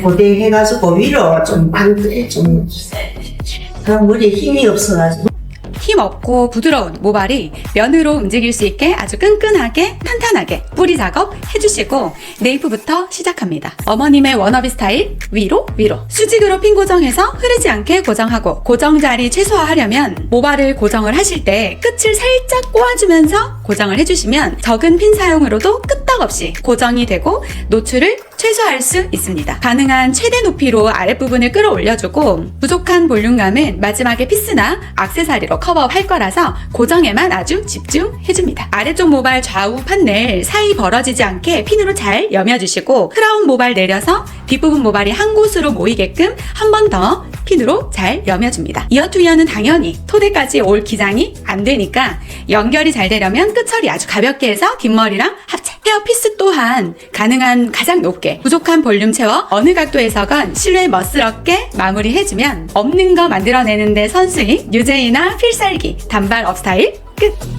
고대해가지고 위로 좀 반대 좀 그런 머리에 힘이 없어가지고 힘 없고 부드러운 모발이 면으로 움직일 수 있게 아주 끈끈하게 탄탄하게 뿌리 작업 해주시고 네이프부터 시작합니다. 어머님의 워너비 스타일 위로 위로 수직으로 핀 고정해서 흐르지 않게 고정하고 고정 자리 최소화하려면 모발을 고정을 하실 때 끝을 살짝 꼬아주면서 고정을 해주시면 적은 핀 사용으로도 끄떡없이 고정이 되고 노출을 최소화할 수 있습니다. 가능한 최대 높이로 아랫부분을 끌어올려주고 부족한 볼륨감은 마지막에 피스나 악세사리로 커버할 거라서 고정에만 아주 집중해줍니다. 아래쪽 모발 좌우 판넬 사이 벌어지지 않게 핀으로 잘 여며주시고 크라운 모발 내려서 뒷부분 모발이 한 곳으로 모이게끔 한 번 더 핀으로 잘 여며줍니다. 이어 투 이어는 당연히 토대까지 올 기장이 안 되니까 연결이 잘 되려면 끝처리 아주 가볍게 해서 뒷머리랑 합체. 헤어 피스 또한 가능한 가장 높게 부족한 볼륨 채워 어느 각도에서건 실루엣 멋스럽게 마무리해주면 없는 거 만들어내는데 선수인 유제이나 필살기 단발 업스타일 끝!